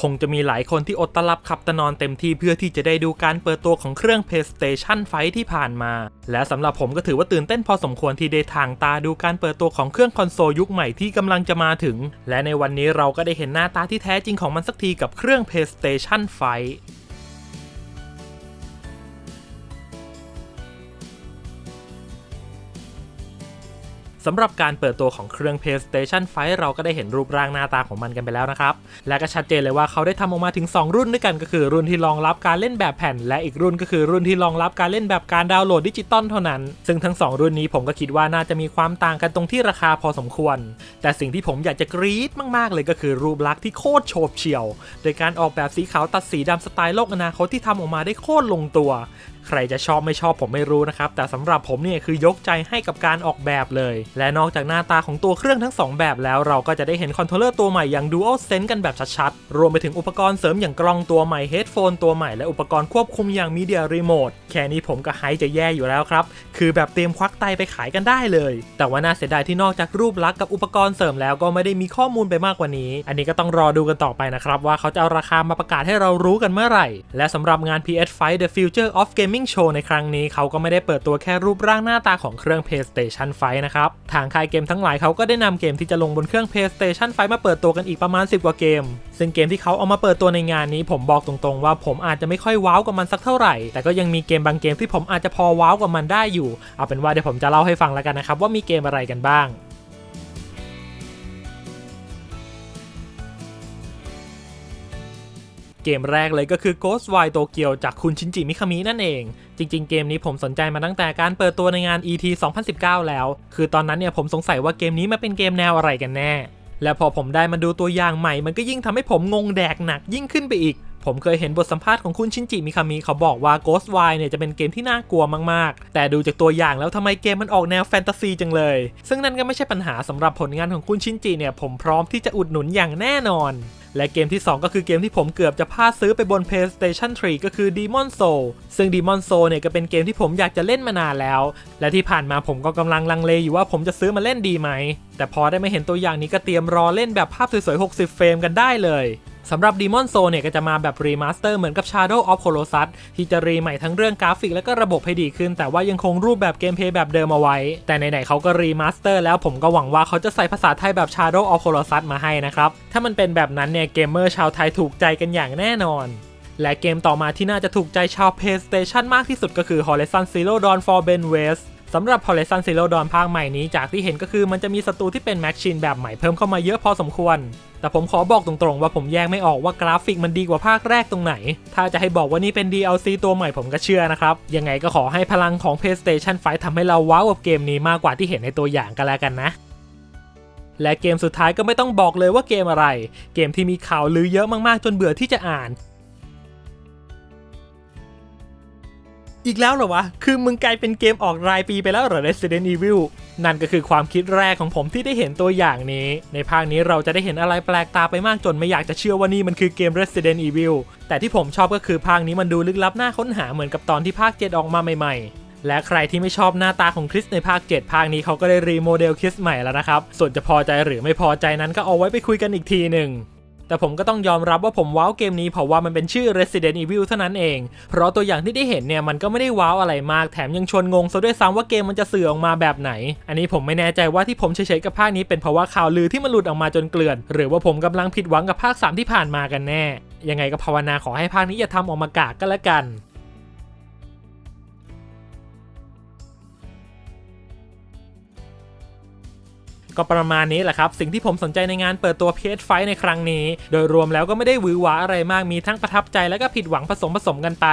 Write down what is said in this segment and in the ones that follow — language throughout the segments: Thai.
คงจะมีหลายคนที่อดตลับขับตะนอนเต็มที่เพื่อที่จะได้ดูการเปิดตัวของเครื่อง PlayStation 5ที่ผ่านมา และสำหรับผมก็ถือว่าตื่นเต้นพอสมควรที่ได้ทางตาดูการเปิดตัวของเครื่องคอนโซลยุคใหม่ที่กำลังจะมาถึง และในวันนี้เราก็ได้เห็นหน้าตาที่แท้จริงของมันสักทีกับเครื่อง PlayStation 5 สำหรับการเปิดตัวของเครื่อง PlayStation 5 เราก็ได้เห็นรูปร่างหน้าตาของมันกันไปแล้วนะครับ และก็ชัดเจนเลยว่าเขาได้ทำออกมาถึง 2 รุ่นด้วยกันก็คือรุ่นที่รองรับการเล่นแบบแผ่น และอีกรุ่นก็คือรุ่นที่รองรับการเล่นแบบการดาวน์โหลดดิจิตอลเท่านั้น ซึ่งทั้ง 2 รุ่นนี้ผมก็คิดว่าน่าจะมีความต่างกันตรงที่ราคาพอสมควร แต่สิ่งที่ผมอยากจะกรี๊ดมากๆ เลยก็คือรูปลักษณ์ที่โคตรโฉบเฉี่ยว โดยการออกแบบสีขาวตัดสีดำสไตล์โลกอนาคตที่ทำออกมาได้โคตรลงตัวใครจะชอบไม่ชอบผมไม่รู้นะครับ แต่สำหรับผมเนี่ยคือยกใจให้กับการออกแบบเลย และนอกจากหน้าตาของตัวเครื่องทั้ง 2 แบบแล้วเราก็จะได้เห็นคอนโทรลเลอร์ตัวใหม่อย่าง Dual Sense กันแบบชัดๆ รวมไปถึงอุปกรณ์เสริมอย่างกล้องตัวใหม่เฮดโฟนตัวใหม่และอุปกรณ์ควบคุมอย่าง Media Remote แค่นี้ผมก็ไฮจะแย่อยู่แล้วครับ คือแบบเตรียมควักไตไปขายกันได้เลย แต่ว่าน่าเสียดายที่นอกจากรูปลักษณ์กับอุปกรณ์เสริมแล้วก็ไม่ได้มีข้อมูลไปมากกว่านี้ อันนี้ก็ต้องรอดูกันต่อไปนะครับว่าเขาจะเอาราคามาประกาศให้เรารู้กันเมื่อไหร่ และสำหรับงาน PS5 The Future of Gaming Show ในครั้งนี้เขาก็ไม่ได้เปิดตัวแค่รูปร่างหน้าตาของเครื่อง PlayStation 5 นะครับ ทางค่ายเกมทั้งหลายเขาก็ได้นำเกมที่จะลงบนเครื่อง PlayStation 5 มาเปิดตัวกันอีกประมาณ 10 กว่าเกม ซึ่งเกมที่เขาเอามาเปิดตัวในงานนี้ ผมบอกตรงๆ ว่าผมอาจจะไม่ค่อยว้าวกับมันสักเท่าไหร่ แต่ก็ยังมีเกมบางเกมที่ผมอาจจะพอว้าวกับมันได้อยู่ เอาเป็นว่าเดี๋ยวผมจะเล่าให้ฟังแล้วกันนะครับว่ามีเกมอะไรกันบ้าง เกมแรกเลยก็คือ Ghostwire Tokyo จากคุณชินจิมิคามินั่นเอง จริง ๆ เกมนี้ผมสนใจมาตั้งแต่การเปิดตัวในงาน ET 2019 แล้ว คือตอนนั้นเนี่ยผมสงสัยว่าเกมนี้มันเป็นเกมแนวอะไรกันแน่ และพอผมได้มาดูตัวอย่างใหม่ มันก็ยิ่งทำให้ผมงงแดกหนักยิ่งขึ้นไปอีก ผมเคยเห็นบทสัมภาษณ์ของคุณชินจิมิคามิเขาบอกว่า Ghostwire เนี่ยจะเป็นเกมที่น่ากลัวมากๆ แต่ดูจากตัวอย่างแล้วทำไมเกมมันออกแนวแฟนตาซีจังเลย ซึ่งนั่นก็ไม่ใช่ปัญหาสำหรับผลงานของคุณชินจิเนี่ยผมพร้อมที่จะอุดหนุนอย่างแน่นอน และเกมที่ 2 ก็คือเกมที่ผมเกือบจะพลาดซื้อไปบน PlayStation 3 ก็คือ Demon Soul ซึ่ง Demon Soul เนี่ยก็เป็นเกมที่ผมอยากจะเล่นมานานแล้ว และที่ผ่านมาผมก็กำลังลังเลอยู่ว่าผมจะซื้อมาเล่นดีไหม แต่พอได้มาเห็นตัวอย่างนี้ก็เตรียมรอเล่นแบบภาพสวยๆ60 เฟรมกันได้เลย สำหรับ Demon Soul เนี่ยก็จะมาแบบรีมาสเตอร์เหมือนกับ Shadow of Colossus ที่จะรีใหม่ทั้งเรื่องกราฟิกและก็ระบบให้ดีขึ้น แต่ว่ายังคงรูปแบบเกมเพลย์แบบเดิมเอาไว้ แต่ไหนๆเขาก็รีมาสเตอร์แล้วผมก็หวังว่าเขาจะใส่ภาษาไทยแบบ Shadow of Colossus มาให้นะครับ ถ้ามันเป็นแบบนั้นเนี่ยเกมเมอร์ชาวไทยถูกใจกันอย่างแน่นอน และเกมต่อมาที่น่าจะถูกใจชาว PlayStation มากที่สุดก็คือ Horizon Zero Dawn for Ben West สำหรับ Horizon Zero Dawn ภาคใหม่นี้จากที่เห็นก็คือมันจะมีศัตรูที่เป็นแม็กชินแบบใหม่เพิ่มเข้ามาเยอะพอสมควร แต่ผมขอบอกตรงๆว่าผมแยกไม่ออกว่ากราฟิกมันดีกว่าภาคแรกตรงไหน ถ้าจะให้บอกว่านี่เป็น DLC ตัวใหม่ผมก็เชื่อนะครับ ยังไงก็ขอให้พลังของ PlayStation 5ทำให้เราว้าวกับเกมนี้มากกว่าที่เห็นในตัวอย่างกันแล้วกันนะและเกมสุดท้ายก็ไม่ต้องบอกเลยว่าเกมอะไร เกมที่มีข่าวลือเยอะมากๆ จนเบื่อที่จะอ่าน อีกแล้วเหรอวะ คือมึงกลายเป็นเกมออกรายปีไปแล้วเหรอ Resident Evil นั่นก็คือความคิดแรกของผมที่ได้เห็นตัวอย่างนี้ ในภาคนี้เราจะได้เห็นอะไรแปลกตาไปมากจนไม่อยากจะเชื่อว่านี่มันคือเกม Resident Evil แต่ที่ผมชอบก็คือภาคนี้มันดูลึกลับน่าค้นหาเหมือนกับตอนที่ภาค 7 ออกมาใหม่ๆ และใครที่ไม่ชอบหน้าตาของคริสในภาค 7 ภาคนี้เขาก็ได้รีโมเดลคริสใหม่แล้วนะครับ ส่วนจะพอใจหรือไม่พอใจนั้นก็เอาไว้ไปคุยกันอีกทีหนึ่ง แต่ผมก็ต้องยอมรับว่าผมว้าวเกมนี้เพราะว่ามันเป็นชื่อ Resident Evil เท่านั้นเอง เพราะตัวอย่างที่ได้เห็นเนี่ยมันก็ไม่ได้ว้าวอะไรมากแถมยังชวนงงซะด้วยซ้ำว่าเกมมันจะสื่อออกมาแบบไหน อันนี้ผมไม่แน่ใจว่าที่ผมเฉยๆกับภาคนี้เป็นเพราะว่าข่าวลือที่มันหลุดออกมาจนเกลื่อน หรือว่าผมกำลังผิดหวังกับภาค 3 ที่ผ่านมากันแน่ ยังไงก็ภาวนาขอให้ภาคนี้อย่าทำออกมากากก็แล้วกัน ก็ประมาณนี้แหละครับ สิ่งที่ผมสนใจในงานเปิดตัว PS5 ในครั้งนี้ โดยรวมแล้วก็ไม่ได้หวือหวาอะไรมากมีทั้งประทับใจและก็ผิดหวังผสมผสมกันไป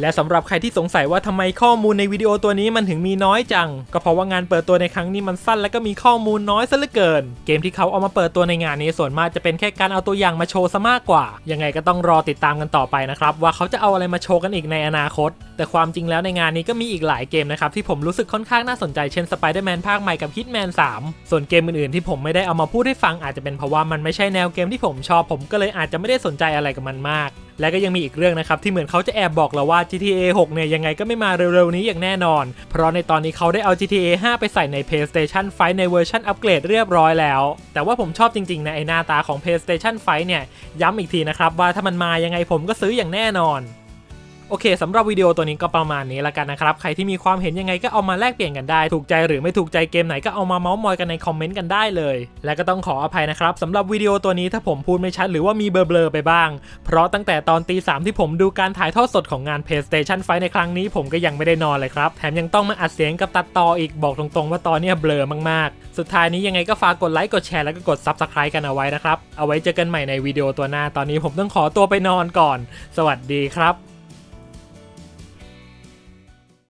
และสำหรับใครที่สงสัยว่าทำไมข้อมูลในวิดีโอตัวนี้มันถึงมีน้อยจัง ก็เพราะว่างานเปิดตัวในครั้งนี้มันสั้นและก็มีข้อมูลน้อยซะเหลือเกิน เกมที่เขาเอามาเปิดตัวในงานนี้ส่วนมากจะเป็นแค่การเอาตัวอย่างมาโชว์ซะมากกว่า ยังไงก็ต้องรอติดตามกันต่อไปนะครับว่าเขาจะเอาอะไรมาโชว์กันอีกในอนาคต แต่ความจริงแล้วในงานนี้ก็มีอีกหลายเกมนะครับที่ผมรู้สึกค่อนข้างน่าสนใจเช่น Spider-Man ภาคใหม่กับ Hitman 3 ส่วนเกมอื่นๆที่ผมไม่ได้เอามาพูดให้ฟังอาจจะเป็นเพราะว่ามันไม่ใช่แนวเกมที่ผมชอบผมก็เลยอาจจะไม่ได้สนใจอะไรกับมันมาก และก็ยังมีอีกเรื่องนะครับที่เหมือนเขาจะแอบบอกเราว่า GTA 6 เนี่ยยังไงก็ไม่มาเร็วๆนี้อย่างแน่นอน เพราะในตอนนี้เขาได้เอา GTA 5 ไปใส่ใน PlayStation 5ในเวอร์ชันอัปเกรดเรียบร้อยแล้ว แต่ว่าผมชอบจริงๆนะไอหน้าตาของ PlayStation 5เนี่ยย้ำอีกทีนะครับว่าถ้ามันมายังไงผมก็ซื้ออย่างแน่นอน โอเคสำหรับวิดีโอตัวนี้ก็ประมาณนี้ละกันนะครับ ใครที่มีความเห็นยังไงก็เอามาแลกเปลี่ยนกันได้ ถูกใจหรือไม่ถูกใจเกมไหนก็เอามาเมาส์มอยกันในคอมเมนต์กันได้เลย และก็ต้องขออภัยนะครับสำหรับวิดีโอตัวนี้ถ้าผมพูดไม่ชัดหรือว่ามีเบลอๆไปบ้าง เพราะตั้งแต่ตอนตีสามที่ผมดูการถ่ายทอดสดของงาน PlayStation 5ในครั้งนี้ผมก็ยังไม่ได้นอนเลยครับ แถมยังต้องมาอัดเสียงกับตัดต่ออีกบอกตรงๆ ว่าตอนเนี้ยเบลอมากๆ สุดท้ายนี้ยังไงก็ฝากกดไลค์กดแชร์แล้วก็กด Subscribe กันเอาไว้นะครับเอาไว้เจอกันใหม่ในวิดีโอตัวหน้าตอนนี้ผมต้องขอตัวไปนอนก่อน สวัสดีครับ